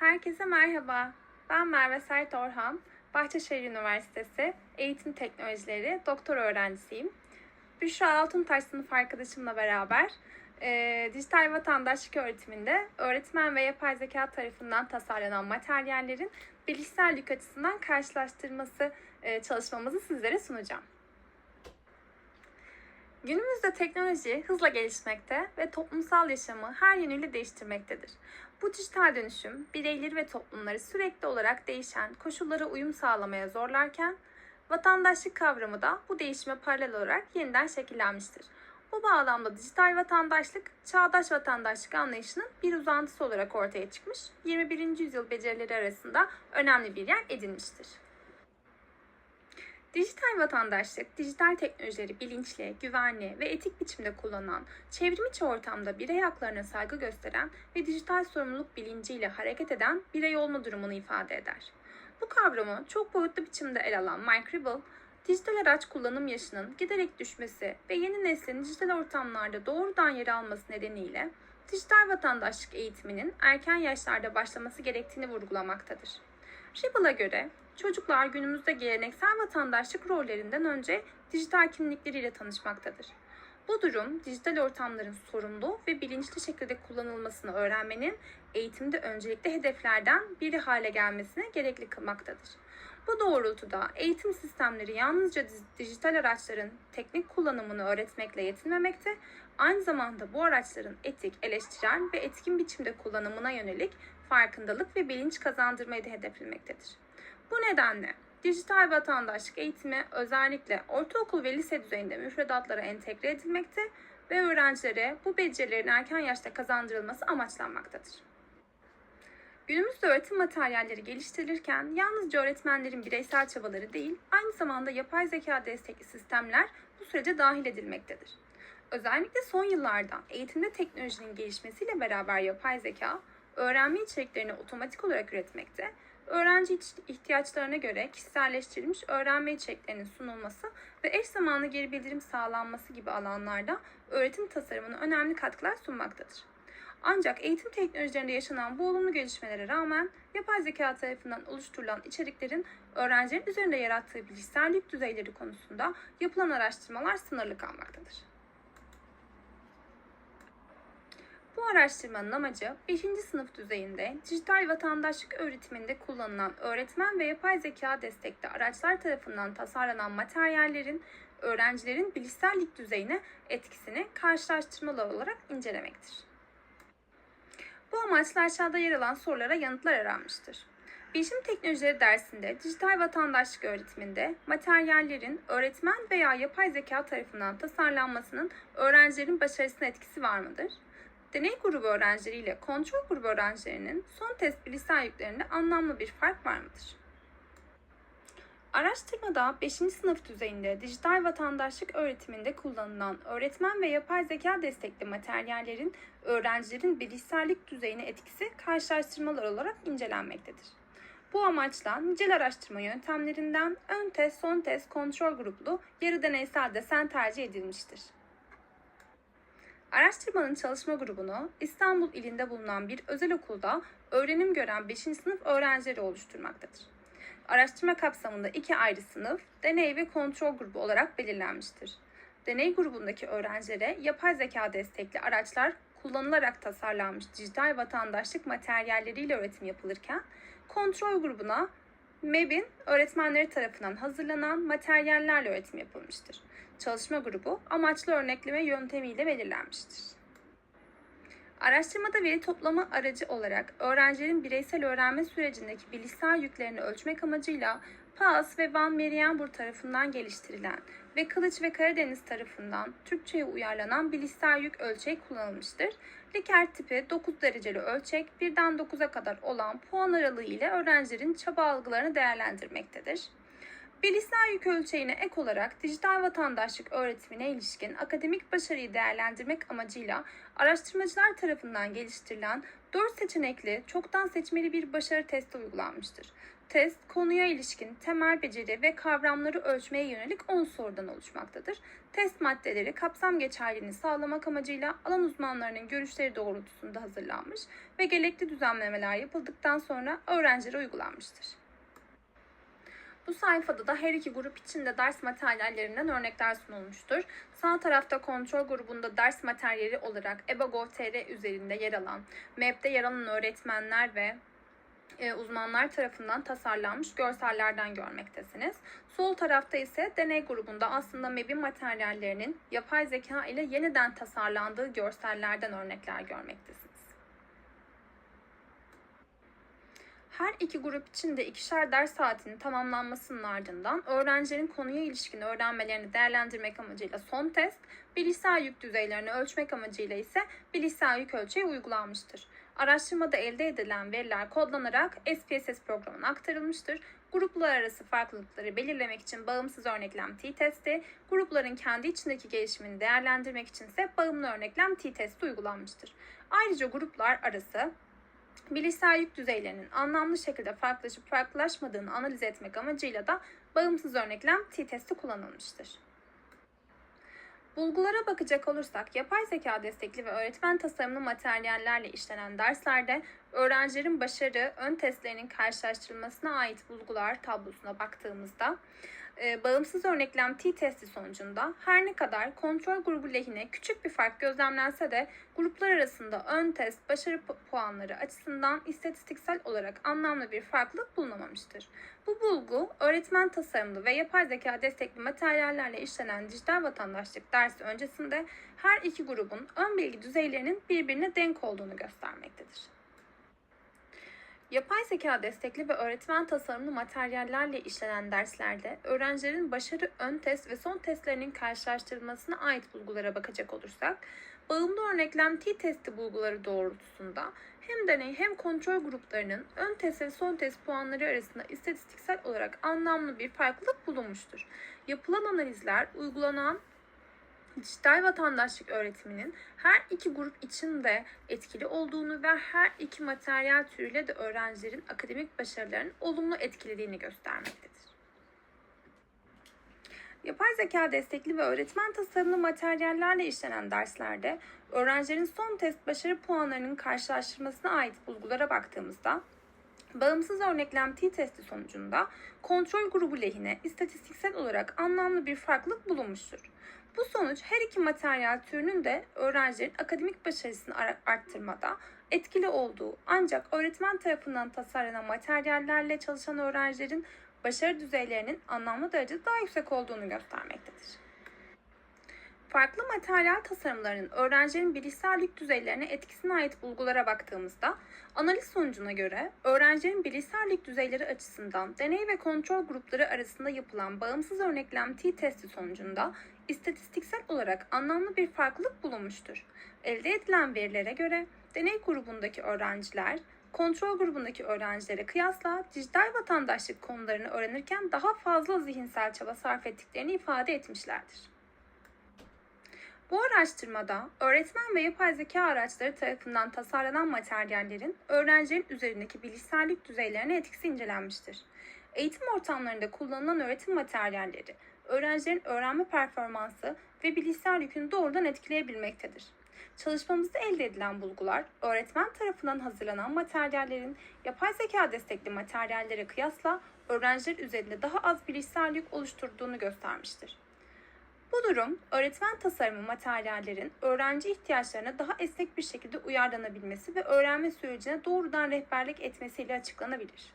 Herkese merhaba. Ben Merve Sert Orhan. Bahçeşehir Üniversitesi Eğitim Teknolojileri doktor öğrencisiyim. Büşra Altuntaş sınıf arkadaşımla beraber e, dijital vatandaşlık öğretiminde öğretmen ve yapay zeka tarafından tasarlanan materyallerin bilişsellik açısından karşılaştırması e, çalışmamızı sizlere sunacağım. Günümüzde teknoloji hızla gelişmekte ve toplumsal yaşamı her yönüyle değiştirmektedir. Bu dijital dönüşüm bireyleri ve toplumları sürekli olarak değişen koşullara uyum sağlamaya zorlarken vatandaşlık kavramı da bu değişime paralel olarak yeniden şekillenmiştir. Bu bağlamda dijital vatandaşlık, çağdaş vatandaşlık anlayışının bir uzantısı olarak ortaya çıkmış, 21. yüzyıl becerileri arasında önemli bir yer edinmiştir. Dijital vatandaşlık, dijital teknolojileri bilinçli, güvenli ve etik biçimde kullanan, çevrimiçi ortamda birey haklarına saygı gösteren ve dijital sorumluluk bilinciyle hareket eden birey olma durumunu ifade eder. Bu kavramı çok boyutlu biçimde ele alan Mike Ribble, dijital araç kullanım yaşının giderek düşmesi ve yeni neslin dijital ortamlarda doğrudan yer alması nedeniyle dijital vatandaşlık eğitiminin erken yaşlarda başlaması gerektiğini vurgulamaktadır. Ribble'a göre çocuklar günümüzde geleneksel vatandaşlık rollerinden önce dijital kimlikleriyle tanışmaktadır. Bu durum dijital ortamların sorumlu ve bilinçli şekilde kullanılmasını öğrenmenin eğitimde öncelikli hedeflerden biri hale gelmesine gerekli kılmaktadır. Bu doğrultuda eğitim sistemleri yalnızca dijital araçların teknik kullanımını öğretmekle yetinmemekte, aynı zamanda bu araçların etik, eleştirel ve etkin biçimde kullanımına yönelik farkındalık ve bilinç kazandırmayı da hedeflemektedir. Bu nedenle dijital vatandaşlık eğitimi özellikle ortaokul ve lise düzeyinde müfredatlara entegre edilmekte ve öğrencilere bu becerilerin erken yaşta kazandırılması amaçlanmaktadır. Günümüzde öğretim materyalleri geliştirilirken yalnızca öğretmenlerin bireysel çabaları değil, aynı zamanda yapay zeka destekli sistemler bu sürece dahil edilmektedir. Özellikle son yıllarda eğitimde teknolojinin gelişmesiyle beraber yapay zeka, öğrenme içeriklerini otomatik olarak üretmekte, öğrenci ihtiyaçlarına göre kişiselleştirilmiş öğrenme içeriklerinin sunulması ve eş zamanlı geri bildirim sağlanması gibi alanlarda öğretim tasarımına önemli katkılar sunmaktadır. Ancak eğitim teknolojilerinde yaşanan bu olumlu gelişmelere rağmen yapay zeka tarafından oluşturulan içeriklerin öğrencilerin üzerinde yarattığı bilişsellik düzeyleri konusunda yapılan araştırmalar sınırlı kalmaktadır. Bu araştırmanın amacı 5. sınıf düzeyinde dijital vatandaşlık öğretiminde kullanılan öğretmen ve yapay zeka destekli araçlar tarafından tasarlanan materyallerin öğrencilerin bilişsellik düzeyine etkisini karşılaştırmalı olarak incelemektir. Bu amaçla aşağıda yer alan sorulara yanıtlar aranmıştır. Bilişim teknolojileri dersinde dijital vatandaşlık öğretiminde materyallerin öğretmen veya yapay zeka tarafından tasarlanmasının öğrencilerin başarısına etkisi var mıdır? Deney grubu öğrencileriyle kontrol grubu öğrencilerinin son test bilişsel yüklerinde anlamlı bir fark var mıdır? Araştırmada 5. sınıf düzeyinde dijital vatandaşlık öğretiminde kullanılan öğretmen ve yapay zeka destekli materyallerin öğrencilerin bilişsellik düzeyine etkisi karşılaştırmalar olarak incelenmektedir. Bu amaçla nicel araştırma yöntemlerinden ön test, son test, kontrol gruplu yarı deneysel desen tercih edilmiştir. Araştırmanın çalışma grubunu İstanbul ilinde bulunan bir özel okulda öğrenim gören 5. sınıf öğrencileri oluşturmaktadır. Araştırma kapsamında iki ayrı sınıf, deney ve kontrol grubu olarak belirlenmiştir. Deney grubundaki öğrencilere yapay zeka destekli araçlar kullanılarak tasarlanmış dijital vatandaşlık materyalleriyle öğretim yapılırken, kontrol grubuna MEB'in öğretmenleri tarafından hazırlanan materyallerle öğretim yapılmıştır. Çalışma grubu amaçlı örnekleme yöntemiyle belirlenmiştir. Araştırmada veri toplama aracı olarak öğrencilerin bireysel öğrenme sürecindeki bilişsel yüklerini ölçmek amacıyla PAS ve Van Merienburg tarafından geliştirilen ve Kılıç ve Karadeniz tarafından Türkçe'ye uyarlanan bilişsel yük ölçeği kullanılmıştır. Likert tipi 9 dereceli ölçek 1'den 9'a kadar olan puan aralığı ile öğrencilerin çaba algılarını değerlendirmektedir. Bilişsel yük ölçeğine ek olarak dijital vatandaşlık öğretimine ilişkin akademik başarıyı değerlendirmek amacıyla araştırmacılar tarafından geliştirilen 4 seçenekli çoktan seçmeli bir başarı testi uygulanmıştır. Test, konuya ilişkin temel beceri ve kavramları ölçmeye yönelik 10 sorudan oluşmaktadır. Test maddeleri kapsam geçerliliğini sağlamak amacıyla alan uzmanlarının görüşleri doğrultusunda hazırlanmış ve gerekli düzenlemeler yapıldıktan sonra öğrencilere uygulanmıştır. Bu sayfada da her iki grup için de ders materyallerinden örnekler sunulmuştur. Sağ tarafta kontrol grubunda ders materyali olarak EBA.gov.tr üzerinde yer alan, MEB'de yer alan öğretmenler ve e, uzmanlar tarafından tasarlanmış görsellerden görmektesiniz. Sol tarafta ise deney grubunda aslında MEB'in materyallerinin yapay zeka ile yeniden tasarlandığı görsellerden örnekler görmektesiniz. Her iki grup için de ikişer ders saatinin tamamlanmasının ardından öğrencilerin konuya ilişkin öğrenmelerini değerlendirmek amacıyla son test, bilişsel yük düzeylerini ölçmek amacıyla ise bilişsel yük ölçeği uygulanmıştır. Araştırmada elde edilen veriler kodlanarak SPSS programına aktarılmıştır. Gruplar arası farklılıkları belirlemek için bağımsız örneklem t-testi, grupların kendi içindeki gelişimini değerlendirmek için ise bağımlı örneklem t-testi uygulanmıştır. Ayrıca gruplar arası bilişsel yük düzeylerinin anlamlı şekilde farklılaşıp farklılaşmadığını analiz etmek amacıyla da bağımsız örneklem t-testi kullanılmıştır. Bulgulara bakacak olursak yapay zeka destekli ve öğretmen tasarımlı materyallerle işlenen derslerde öğrencilerin başarı ön testlerinin karşılaştırılmasına ait bulgular tablosuna baktığımızda e, bağımsız örneklem t-testi sonucunda her ne kadar kontrol grubu lehine küçük bir fark gözlemlense de gruplar arasında ön test başarı puanları açısından istatistiksel olarak anlamlı bir farklılık bulunamamıştır. Bu bulgu öğretmen tasarımlı ve yapay zeka destekli materyallerle işlenen dijital vatandaşlık dersi öncesinde her iki grubun ön bilgi düzeylerinin birbirine denk olduğunu göstermektedir. Yapay zeka destekli ve öğretmen tasarımlı materyallerle işlenen derslerde öğrencilerin başarı ön test ve son testlerinin karşılaştırılmasına ait bulgulara bakacak olursak, bağımlı örneklem t-testi bulguları doğrultusunda hem deney hem kontrol gruplarının ön test ve son test puanları arasında istatistiksel olarak anlamlı bir farklılık bulunmuştur. Yapılan analizler uygulanan dijital vatandaşlık öğretiminin her iki grup için de etkili olduğunu ve her iki materyal türüyle de öğrencilerin akademik başarılarının olumlu etkilediğini göstermektedir. Yapay zeka destekli ve öğretmen tasarımlı materyallerle işlenen derslerde öğrencilerin son test başarı puanlarının karşılaştırmasına ait bulgulara baktığımızda Bağımsız örneklem t-testi sonucunda kontrol grubu lehine istatistiksel olarak anlamlı bir farklılık bulunmuştur. Bu sonuç her iki materyal türünün de öğrencilerin akademik başarısını arttırmada etkili olduğu ancak öğretmen tarafından tasarlanan materyallerle çalışan öğrencilerin başarı düzeylerinin anlamlı derecede daha yüksek olduğunu göstermektedir. Farklı materyal tasarımlarının öğrencilerin bilişsellik düzeylerine etkisine ait bulgulara baktığımızda analiz sonucuna göre öğrencilerin bilişsellik düzeyleri açısından deney ve kontrol grupları arasında yapılan bağımsız örneklem t-testi sonucunda istatistiksel olarak anlamlı bir farklılık bulunmuştur. Elde edilen verilere göre deney grubundaki öğrenciler kontrol grubundaki öğrencilere kıyasla dijital vatandaşlık konularını öğrenirken daha fazla zihinsel çaba sarf ettiklerini ifade etmişlerdir. Bu araştırmada öğretmen ve yapay zeka araçları tarafından tasarlanan materyallerin öğrencilerin üzerindeki bilişsellik düzeylerine etkisi incelenmiştir. Eğitim ortamlarında kullanılan öğretim materyalleri, öğrencilerin öğrenme performansı ve bilişsel yükünü doğrudan etkileyebilmektedir. Çalışmamızda elde edilen bulgular, öğretmen tarafından hazırlanan materyallerin yapay zeka destekli materyallere kıyasla öğrenciler üzerinde daha az bilişsel yük oluşturduğunu göstermiştir. Bu durum, öğretmen tasarımı materyallerin öğrenci ihtiyaçlarına daha esnek bir şekilde uyarlanabilmesi ve öğrenme sürecine doğrudan rehberlik etmesiyle açıklanabilir.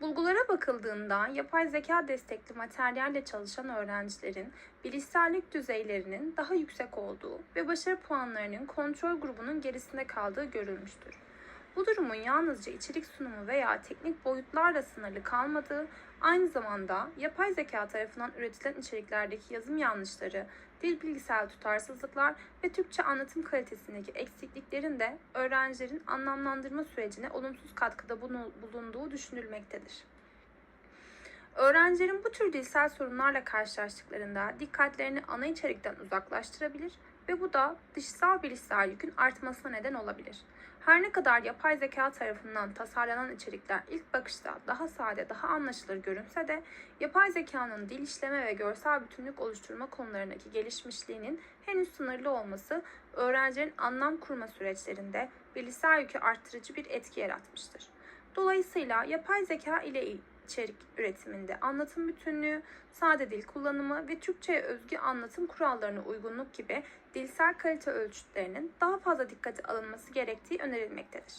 Bulgulara bakıldığında yapay zeka destekli materyalle çalışan öğrencilerin bilişsellik düzeylerinin daha yüksek olduğu ve başarı puanlarının kontrol grubunun gerisinde kaldığı görülmüştür. Bu durumun yalnızca içerik sunumu veya teknik boyutlarla sınırlı kalmadığı, aynı zamanda yapay zeka tarafından üretilen içeriklerdeki yazım yanlışları, dil bilgisel tutarsızlıklar ve Türkçe anlatım kalitesindeki eksikliklerin de öğrencilerin anlamlandırma sürecine olumsuz katkıda bulunduğu düşünülmektedir. Öğrencilerin bu tür dilsel sorunlarla karşılaştıklarında dikkatlerini ana içerikten uzaklaştırabilir ve bu da dışsal bilişsel yükün artmasına neden olabilir. Her ne kadar yapay zeka tarafından tasarlanan içerikler ilk bakışta daha sade, daha anlaşılır görünse de yapay zekanın dil işleme ve görsel bütünlük oluşturma konularındaki gelişmişliğinin henüz sınırlı olması öğrencilerin anlam kurma süreçlerinde bilişsel yükü arttırıcı bir etki yaratmıştır. Dolayısıyla yapay zeka ile içerik üretiminde anlatım bütünlüğü, sade dil kullanımı ve Türkçe'ye özgü anlatım kurallarına uygunluk gibi dilsel kalite ölçütlerinin daha fazla dikkate alınması gerektiği önerilmektedir.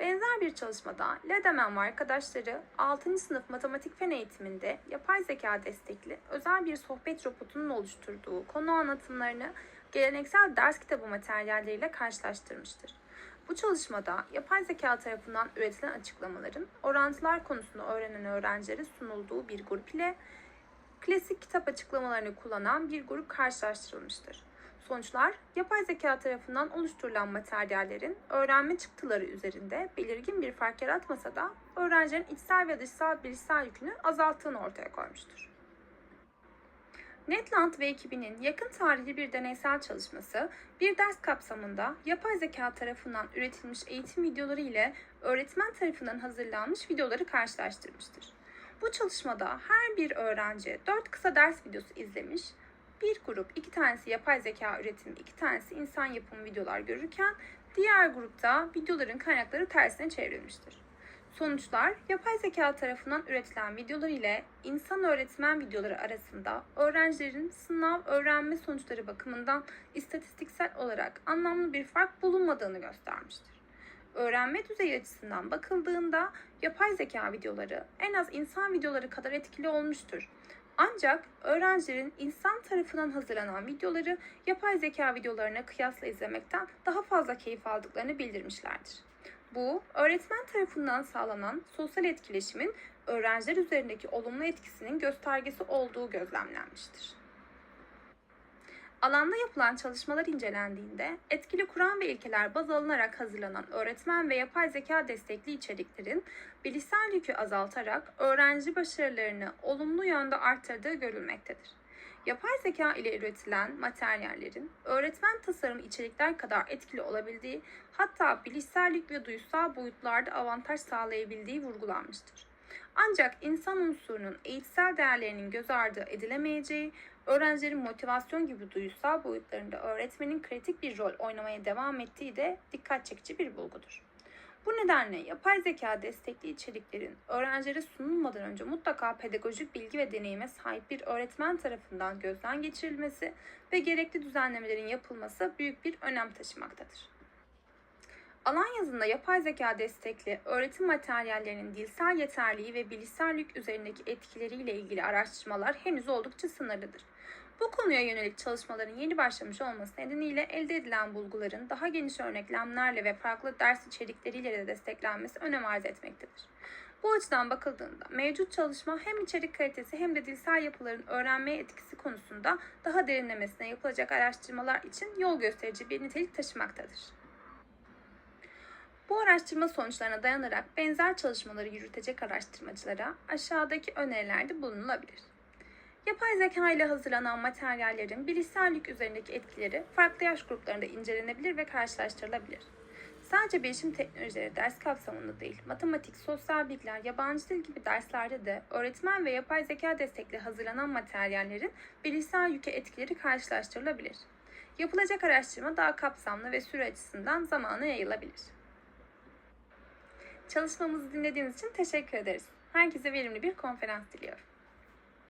Benzer bir çalışmada Ledeman ve arkadaşları 6. sınıf matematik fen eğitiminde yapay zeka destekli özel bir sohbet robotunun oluşturduğu konu anlatımlarını geleneksel ders kitabı materyalleriyle karşılaştırmıştır. Bu çalışmada yapay zeka tarafından üretilen açıklamaların orantılar konusunu öğrenen öğrencilere sunulduğu bir grup ile klasik kitap açıklamalarını kullanan bir grup karşılaştırılmıştır. Sonuçlar, yapay zeka tarafından oluşturulan materyallerin öğrenme çıktıları üzerinde belirgin bir fark yaratmasa da öğrencilerin içsel ve dışsal bilişsel yükünü azalttığını ortaya koymuştur. Netland ve ekibinin yakın tarihli bir deneysel çalışması, bir ders kapsamında yapay zeka tarafından üretilmiş eğitim videoları ile öğretmen tarafından hazırlanmış videoları karşılaştırmıştır. Bu çalışmada her bir öğrenci 4 kısa ders videosu izlemiş, bir grup iki tanesi yapay zeka üretimi, iki tanesi insan yapımı videolar görürken diğer grupta videoların kaynakları tersine çevrilmiştir. Sonuçlar, yapay zeka tarafından üretilen videolar ile insan öğretmen videoları arasında öğrencilerin sınav öğrenme sonuçları bakımından istatistiksel olarak anlamlı bir fark bulunmadığını göstermiştir. Öğrenme düzeyi açısından bakıldığında yapay zeka videoları en az insan videoları kadar etkili olmuştur. Ancak öğrencilerin insan tarafından hazırlanan videoları yapay zeka videolarına kıyasla izlemekten daha fazla keyif aldıklarını bildirmişlerdir. Bu, öğretmen tarafından sağlanan sosyal etkileşimin öğrenciler üzerindeki olumlu etkisinin göstergesi olduğu gözlemlenmiştir. Alanda yapılan çalışmalar incelendiğinde etkili kuram ve ilkeler baz alınarak hazırlanan öğretmen ve yapay zeka destekli içeriklerin bilişsel yükü azaltarak öğrenci başarılarını olumlu yönde arttırdığı görülmektedir. Yapay zeka ile üretilen materyallerin öğretmen tasarım içerikler kadar etkili olabildiği, hatta bilişsellik ve duysal boyutlarda avantaj sağlayabildiği vurgulanmıştır. Ancak insan unsurunun eğitsel değerlerinin göz ardı edilemeyeceği, öğrencilerin motivasyon gibi duysal boyutlarında öğretmenin kritik bir rol oynamaya devam ettiği de dikkat çekici bir bulgudur. Bu nedenle yapay zeka destekli içeriklerin öğrencilere sunulmadan önce mutlaka pedagojik bilgi ve deneyime sahip bir öğretmen tarafından gözden geçirilmesi ve gerekli düzenlemelerin yapılması büyük bir önem taşımaktadır. Alan yazında yapay zeka destekli öğretim materyallerinin dilsel yeterliği ve bilişsellik üzerindeki etkileriyle ilgili araştırmalar henüz oldukça sınırlıdır. Bu konuya yönelik çalışmaların yeni başlamış olması nedeniyle elde edilen bulguların daha geniş örneklemlerle ve farklı ders içerikleriyle de desteklenmesi önem arz etmektedir. Bu açıdan bakıldığında mevcut çalışma hem içerik kalitesi hem de dilsel yapıların öğrenmeye etkisi konusunda daha derinlemesine yapılacak araştırmalar için yol gösterici bir nitelik taşımaktadır. Bu araştırma sonuçlarına dayanarak benzer çalışmaları yürütecek araştırmacılara aşağıdaki önerilerde bulunulabilir. Yapay zeka ile hazırlanan materyallerin bilişsellik üzerindeki etkileri farklı yaş gruplarında incelenebilir ve karşılaştırılabilir. Sadece bilişim teknolojileri ders kapsamında değil, matematik, sosyal bilgiler, yabancı dil gibi derslerde de öğretmen ve yapay zeka destekli hazırlanan materyallerin bilişsel yüke etkileri karşılaştırılabilir. Yapılacak araştırma daha kapsamlı ve süre açısından zamana yayılabilir. Çalışmamızı dinlediğiniz için teşekkür ederiz. Herkese verimli bir konferans diliyorum.